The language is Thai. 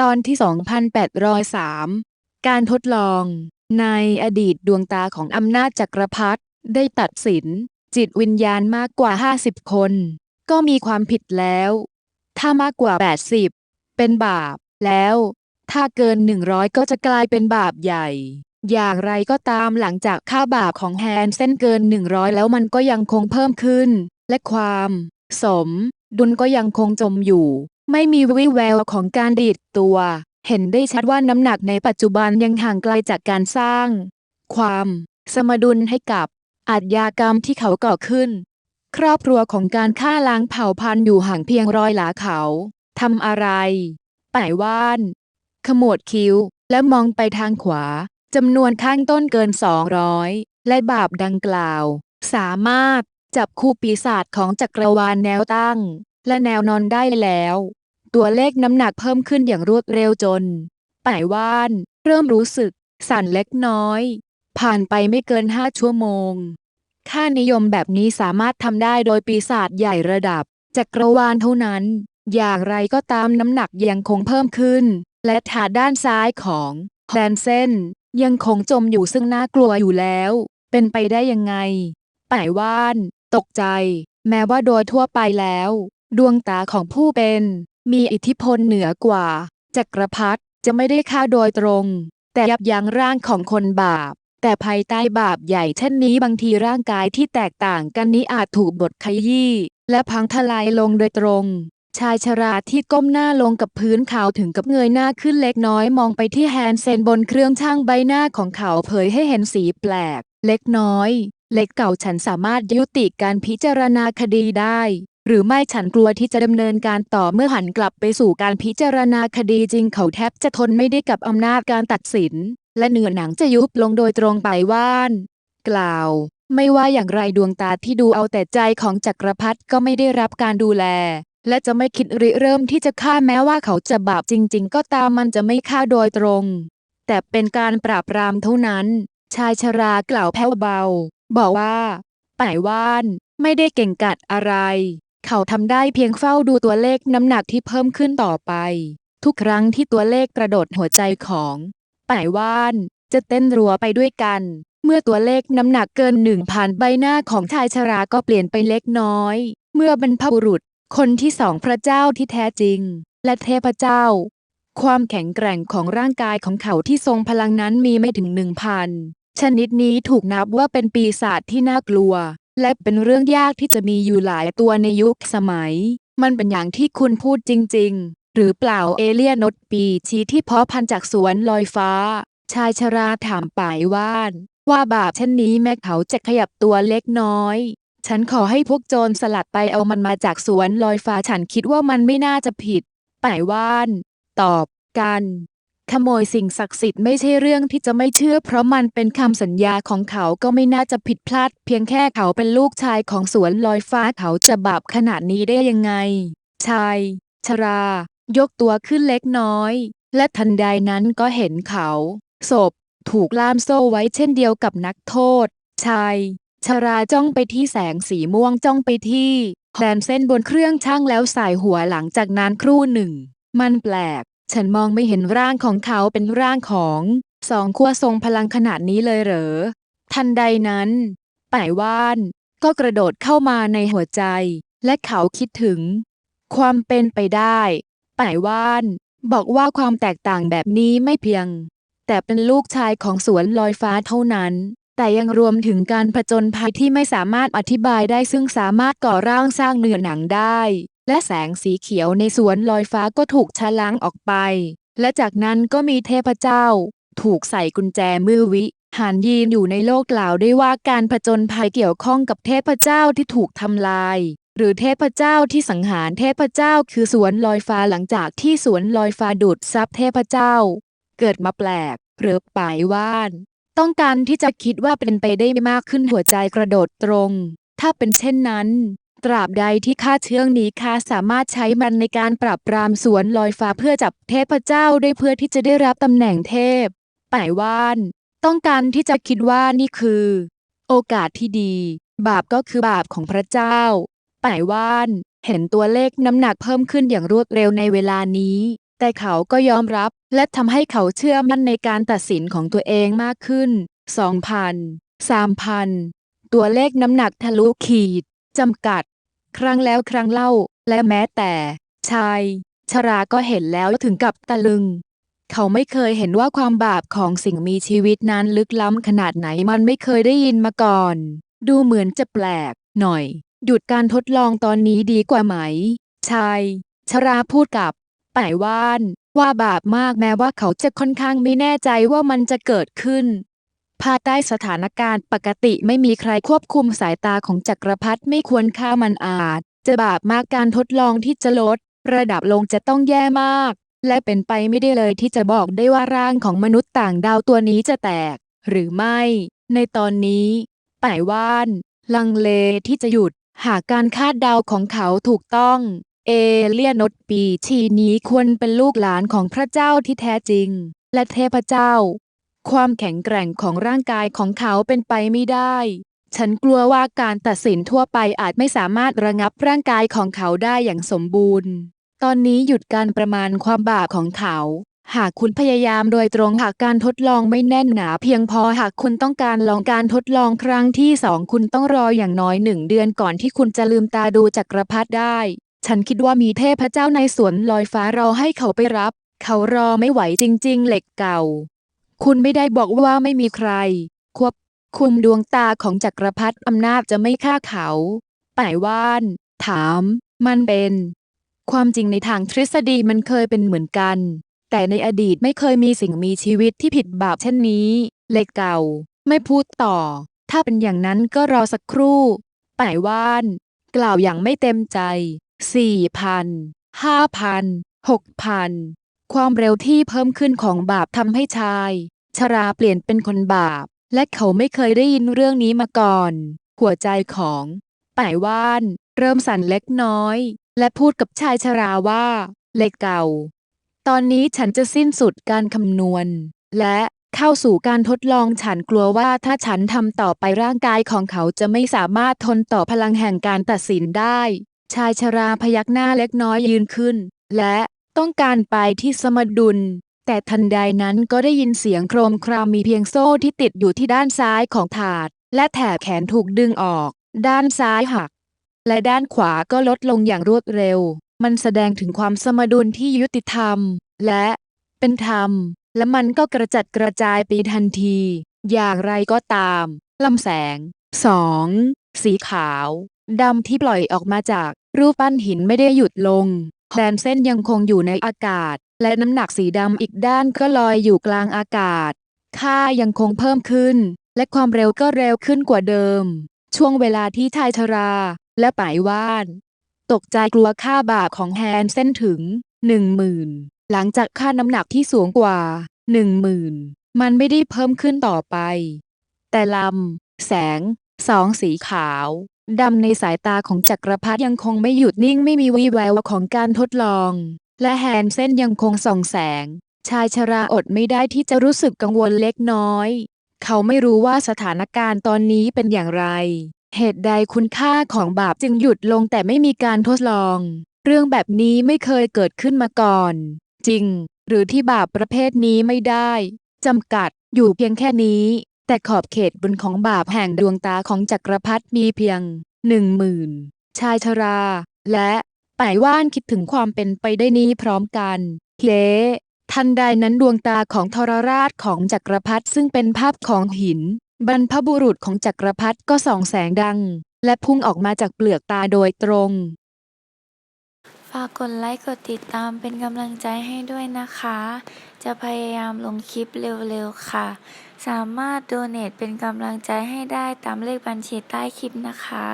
ตอนที่ 2803 การทดลอง ในอดีตดวงตาของอำนาจจักรพรรดิได้ตัดสิน จิตวิญญาณมากกว่า 50 คน ก็มีความผิดแล้ว ถ้ามากกว่า 80 เป็นบาปแล้ว ถ้าเกิน 100 ก็จะกลายเป็นบาปใหญ่ อย่างไรก็ตามหลังจากค่าบาปของแฮนเส้นเกิน 100 แล้วมันก็ยังคงเพิ่มขึ้น และความ สม ดุลก็ยังคงจมอยู่ ไม่มีวิแววของการดีดตัว เห็นได้ชัดว่าน้ำหนักในปัจจุบันยังห่างไกลจากการสร้าง ความสมดุลให้กับอาชญากรรมที่เขาก่อขึ้น ครอบครัวของการฆ่าล้างเผ่าพันธุ์อยู่ห่างเพียงร้อยหลาเขาทำอะไรป่ายว่าน ขมวดคิ้ว และมองไปทางขวาจำนวนข้างต้นเกิน 200 และบาปดังกล่าว สามารถจับคู่ปีศาจของจักรวาลแนวตั้ง และแนวนอนได้แล้ว ตัวเลขน้ำหนักเพิ่มขึ้นอย่างรวดเร็วจนป่ายว่าน เริ่มรู้สึก สั่นเล็กน้อย ผ่านไปไม่เกินห้าชั่วโมง ค่านิยมแบบนี้สามารถทำได้โดยปีศาจใหญ่ระดับจักรวาลเท่านั้น อย่างไรก็ตามน้ำหนักยังคงเพิ่มขึ้น และถาดด้านซ้ายของแดนเซนยังคงจมอยู่ซึ่งน่ากลัวอยู่แล้ว เป็นไปได้ยังไงป่ายว่าน ตกใจ แม้ว่าโดยทั่วไปแล้ว ดวงตาของผู้เป็น มีอิทธิพลเหนือกว่า จักรพรรดิจะไม่ได้ฆ่าโดยตรง แต่ยับยั้งร่างของคนบาป แต่ภายใต้บาปใหญ่เช่นนี้บางทีร่างกายที่แตกต่างกันนี้อาจถูกบดขยี้และพังทลายลงโดยตรง ชายชราที่ก้มหน้าลงกับพื้นเขาถึงกับเงยหน้าขึ้นเล็กน้อยมองไปที่แฮนเซนบนเครื่องช่างใบหน้าของเขาเผยให้เห็นสีแปลก เล็กน้อย เล็กเก่าฉันสามารถยุติการพิจารณาคดีได้ หรือไม่ฉันกลัวที่จะดำเนินการต่อเมื่อหันกลับไปสู่การพิจารณาคดีจริงเขาแทบจะทนไม่ได้กับอำนาจการตัดสิน และเนื้อหนังจะยุบลงโดยตรงไปว่าน กล่าว ไม่ว่าอย่างไรดวงตาที่ดูเอาแต่ใจของจักรพรรดิก็ไม่ได้รับการดูแล และจะไม่คิดริเริ่มที่จะฆ่าแม้ว่าเขาจะบาปจริง ๆ ก็ตามมันจะไม่ฆ่าโดยตรง แต่เป็นการปราบปรามเท่านั้น ชายชรากล่าวแผ่วเบา บอกว่าป่ายว่านไม่ได้เก่งกัดอะไร เขาทำได้เพียงเฝ้าดูตัวเลขน้ำหนักที่เพิ่มขึ้นต่อไป ทุกครั้งที่ตัวเลขกระโดดหัวใจของป่ายว่าน จะเต้นรัวไปด้วยกัน เมื่อตัวเลขน้ำหนักเกินหนึ่งพันใบหน้าของชายชราก็เปลี่ยนไปเล็กน้อย เมื่อบรรพบุรุษ คนที่สองพระเจ้าที่แท้จริง และเทพเจ้า ความแข็งแกร่งของร่างกายของเขาที่ทรงพลังนั้นมีไม่ถึงหนึ่งพันชนิดนี้ถูกนับว่าเป็นปีศาจที่น่ากลัว และเป็นเรื่องยากที่จะมีอยู่หลายตัวในยุคสมัย มันเป็นอย่างที่คุณพูดจริง ๆ หรือเปล่าเอเลียนดปีชีที่เพาะพันจากสวนลอยฟ้า ชายชราถามป่ายว่านว่าบาปเช่นนี้แม้เขาจะขยับตัวเล็กน้อย ฉันขอให้พวกโจรสลัดไปเอามันมาจากสวนลอยฟ้าฉันคิดว่ามันไม่น่าจะผิด ป่ายว่าน ตอบกัน ขโมยสิ่งศักดิ์สิทธิ์ไม่ใช่เรื่องที่จะไม่เชื่อ เพราะมันเป็นคำสัญญาของเขาก็ไม่น่าจะผิดพลาด เพียงแค่เขาเป็นลูกชายของสวนลอยฟ้าเขาจะบาปขนาดนี้ได้ยังไง ชาย ชรา ยกตัวขึ้นเล็กน้อย และทันใดนั้นก็เห็นเขา ศพ ถูกล่ามโซ่ไว้เช่นเดียวกับนักโทษ ชาย ชราจ้องไปที่แสงสีม่วงจ้องไปที่แดนเส้นบนเครื่องช่างแล้วสายหัวหลังจากนั้นครู่หนึ่ง มันแปลก ฉันมองไม่เห็นร่างของเขาเป็นร่างของสองขั้วทรงพลังขนาดนี้เลยเหรอ ทันใดนั้นป่ายว่าน ก็กระโดดเข้ามาในหัวใจ และเขาคิดถึง ความเป็นไปได้ป่ายว่าน บอกว่าความแตกต่างแบบนี้ไม่เพียง แต่เป็นลูกชายของสวนลอยฟ้าเท่านั้น แต่ยังรวมถึงการผจญภัยที่ไม่สามารถอธิบายได้ซึ่งสามารถก่อร่างสร้างเนื้อหนังได้ และแสงสีเขียวในสวนลอยฟ้าก็ถูกชะล้างออกไป และจากนั้นก็มีเทพเจ้า ถูกใส่กุญแจมือวิหารยีนอยู่ในโลกกล่าวได้ว่าการผจญภัยเกี่ยวข้องกับเทพเจ้าที่ถูกทำลาย หรือเทพเจ้าที่สังหารเทพเจ้าคือสวนลอยฟ้าหลังจากที่สวนลอยฟ้าดูดซับเทพเจ้า เกิดมาแปลกหรือป่ายว่าน ต้องการที่จะคิดว่าเป็นไปได้มากขึ้นหัวใจกระโดดตรง ถ้าเป็นเช่นนั้น ตราบใดที่ข้าเชื่องนี้ข้าสามารถใช้มันในการปราบปรามสวนลอยฟ้าเพื่อจับเทพเจ้าได้เพื่อที่จะได้รับตำแหน่งเทพป่ายว่าน ต้องการที่จะคิดว่านี่คือ โอกาสที่ดี บาปก็คือบาปของพระเจ้าป่ายว่าน เห็นตัวเลขน้ำหนักเพิ่มขึ้นอย่างรวดเร็วในเวลานี้ แต่เขาก็ยอมรับและทำให้เขาเชื่อมั่นในการตัดสินของตัวเองมากขึ้น2,000 3,000 ตัวเลขน้ำหนักทะลุขีด จำกัด ครั้งแล้วครั้งเล่า และแม้แต่ ชาย ชราก็เห็นแล้วถึงกับตะลึง เขาไม่เคยเห็นว่าความบาปของสิ่งมีชีวิตนั้นลึกล้ำขนาดไหนมันไม่เคยได้ยินมาก่อน ดูเหมือนจะแปลก หน่อย หยุดการทดลองตอนนี้ดีกว่าไหม ชาย ชราพูดกับป่ายว่านว่าบาปมากแม้ว่าเขาจะค่อนข้างไม่แน่ใจว่ามันจะเกิดขึ้น ภายใต้สถานการณ์ปกติไม่มีใครควบคุมสายตาของจักรพรรดิไม่ควรฆ่ามันอาจ จะบาปมากการทดลองที่จะลด ระดับลงจะต้องแย่มาก และเป็นไปไม่ได้เลยที่จะบอกได้ว่าร่างของมนุษย์ต่างดาวตัวนี้จะแตก หรือไม่ ในตอนนี้ป่ายว่าน ลังเลที่จะหยุด หากการคาดเดาของเขาถูกต้อง เอเลียนดปีชีนี้ควรเป็นลูกหลานของพระเจ้าที่แท้จริง และเทพเจ้า ความแข็งแกร่งของร่างกายของเขาเป็นไปไม่ได้ ฉันกลัวว่าการตัดสินทั่วไปอาจไม่สามารถระงับร่างกายของเขาได้อย่างสมบูรณ์ ตอนนี้หยุดการประมาณความบาปของเขา หากคุณพยายามโดยตรงหากการทดลองไม่แน่นหนาเพียงพอหากคุณต้องการลองการทดลองครั้งที่สองคุณต้องรออย่างน้อยหนึ่งเดือนก่อนที่คุณจะลืมตาดูจักรพรรดิได้ ฉันคิดว่ามีเทพเจ้าในสวนลอยฟ้ารอให้เขาไปรับ เขารอไม่ไหวจริง ๆ เหล็กเก่า คุณไม่ได้บอกว่าไม่มีใคร ควบคุมดวงตาของจักรพรรดิอำนาจจะไม่ฆ่าเขาป่ายว่าน ถาม มันเป็น ความจริงในทางทฤษฎีมันเคยเป็นเหมือนกัน แต่ในอดีตไม่เคยมีสิ่งมีชีวิตที่ผิดบาปเช่นนี้ เล็กเก่า ไม่พูดต่อ ถ้าเป็นอย่างนั้นก็รอสักครู่ป่ายว่าน กล่าวอย่างไม่เต็มใจสี่พันห้าพันหกพัน ความเร็วที่เพิ่มขึ้นของบาปทำให้ชาย ชราเปลี่ยนเป็นคนบาป และเขาไม่เคยได้ยินเรื่องนี้มาก่อน หัวใจของป่ายว่าน เริ่มสั่นเล็กน้อย และพูดกับชายชราว่า เล็กเก่า ตอนนี้ฉันจะสิ้นสุดการคำนวณ และเข้าสู่การทดลองฉันกลัวว่าถ้าฉันทำต่อไปร่างกายของเขาจะไม่สามารถทนต่อพลังแห่งการตัดสินได้ ชายชราพยักหน้าเล็กน้อยยืนขึ้น และ ต้องการไปที่สมดุล แต่ทันใดนั้นก็ได้ยินเสียงโครมครามมีเพียงโซ่ที่ติดอยู่ที่ด้านซ้ายของถาด และแถบแขนถูกดึงออก ด้านซ้ายหัก และด้านขวาก็ลดลงอย่างรวดเร็ว มันแสดงถึงความสมดุลที่ยุติธรรม และเป็นธรรม และมันก็กระจัดกระจายไปทันที อย่างไรก็ตามลำแสง 2. สีขาวดำที่ปล่อยออกมาจากรูปปั้นหินไม่ได้หยุดลง แดนเส้นยังคงอยู่ในอากาศ และน้ำหนักสีดำอีกด้านก็ลอยอยู่กลางอากาศ ค่ายังคงเพิ่มขึ้น และความเร็วก็เร็วขึ้นกว่าเดิม ช่วงเวลาที่ชายชรา และป่ายว่าน ตกใจกลัวค่าบาปของแฮนเส้นถึงหนึ่งหมื่นหลังจากค่าน้ำหนักที่สูงกว่าหนึ่งหมื่นมันไม่ได้เพิ่มขึ้นต่อไป แต่ลำ แสง สองสีขาว ดำในสายตาของจักรพรรดิยังคงไม่หยุดนิ่งไม่มีวี่แววของการทดลอง และแฮนเส้นยังคงส่องแสง ชายชราอดไม่ได้ที่จะรู้สึกกังวลเล็กน้อย เขาไม่รู้ว่าสถานการณ์ตอนนี้เป็นอย่างไร เหตุใดคุณค่าของบาปจึงหยุดลงแต่ไม่มีการทดลอง เรื่องแบบนี้ไม่เคยเกิดขึ้นมาก่อน จริง หรือที่บาปประเภทนี้ไม่ได้จำกัดอยู่เพียงแค่นี้แต่ขอบเขตบนของบาปแห่งดวงตาของจักรพรรดิมีเพียง หนึ่งหมื่นชายชรา และป่ายว่านคิดถึงความเป็นไปได้นี้พร้อมกันเฮ้ทันใดนั้นดวงตาของทรราชของจักรพรรดิซึ่งเป็นภาพของหิน บรรพบุรุษของจักรพรรดิก็ส่องแสงดัง และพุ่งออกมาจากเปลือกตาโดยตรง ฝากกดไลค์กดติดตามเป็นกำลังใจให้ด้วยนะคะ จะพยายามลงคลิปเร็วๆค่ะ สามารถโดเน a เป็นกำลังใจให้ได้ตามเลขบัญชีใต้คลิปนะคะ